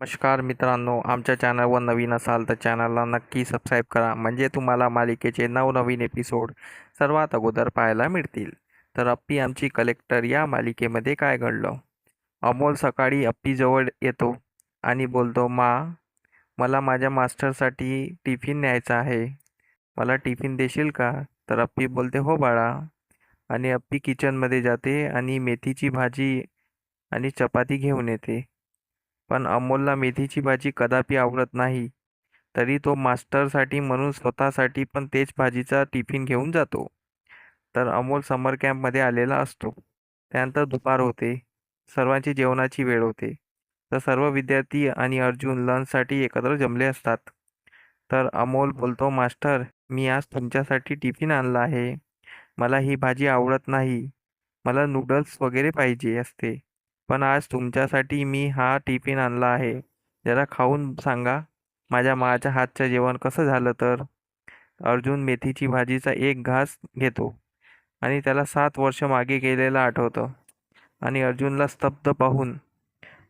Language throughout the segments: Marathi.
नमस्कार मित्रांनो आमच्या चॅनलवर नवीन असाल तर चॅनलला नक्की सबस्क्राईब करा. म्हणजे तुम्हाला मालिकेचे नवनवीन एपिसोड सर्वात अगोदर पाहायला मिळतील. तर अप्पी आमची कलेक्टर या मालिकेमध्ये काय घडलं? अमोल सकाळी अप्पीजवळ येतो आणि बोलतो मा मला माझ्या मास्टरसाठी टिफिन न्यायचा आहे. मला टिफिन देशील का? तर अप्पी बोलते हो बाळा. आणि अप्पी किचनमध्ये जाते आणि मेथीची भाजी आणि चपाती घेऊन येते. पण अमोलला मेथीची भाजी कदापि आवडत नाही. तरी तो मास्टरसाठी म्हणून स्वतःसाठी पण तेच भाजीचा टिफिन घेऊन जातो. तर अमोल समर कॅम्पमध्ये आलेला असतो. त्यानंतर दुपार होते. सर्वांची जेवणाची वेळ होते. तर सर्व विद्यार्थी आणि अर्जुन लंचसाठी एकत्र जमले असतात. तर अमोल बोलतो मास्टर मी आज तुमच्यासाठी टिफिन आणला आहे. मला ही भाजी आवडत नाही. मला नूडल्स वगैरे पाहिजे असते. पण आज तुमच्यासाठी मी हा टिफिन आणला आहे. जरा खाऊन सांगा माझ्या माच्या हातचं जेवण कसं झालं तर? अर्जुन मेथीची भाजीचा एक घास घेतो आणि त्याला सात वर्ष मागे गेलेलं आठवतं आणि अर्जुनला स्तब्ध पाहून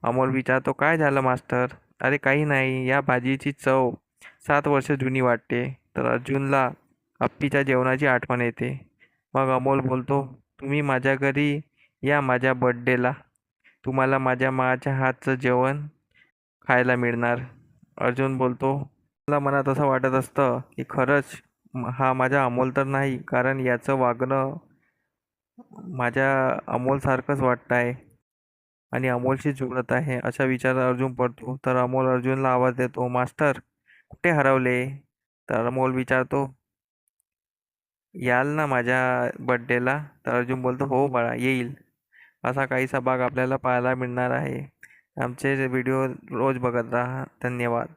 अमोल विचारतो काय झालं मास्टर? अरे काही नाही. या भाजीची चव सात वर्ष जुनी वाटते. तर अर्जुनला अप्पीच्या जेवणाची आठवण येते. मग अमोल बोलतो तुम्ही माझ्या घरी या माझ्या बड्डेला तुम्हाला माझ्या माच्या हातचं जेवण खायला मिळणार. अर्जुन बोलतो मला मनात असं वाटत असतं की खरंच हा माझा अमोल तर नाही कारण याचं वागणं माझ्या अमोलसारखंच वाटतं आहे आणि अमोलशी जुळत आहे. अशा विचार अर्जुन पडतो. तर अमोल अर्जुनला आवाज देतो मास्टर कुठे हरवले? तर अमोल विचारतो याल ना माझ्या बड्डेला तर अर्जुन बोलतो हो बाळा येईल. असा काहीसा भाग आपल्याला पाहायला मिळणार आहे. आमचे व्हिडिओ रोज बघत राहा. धन्यवाद.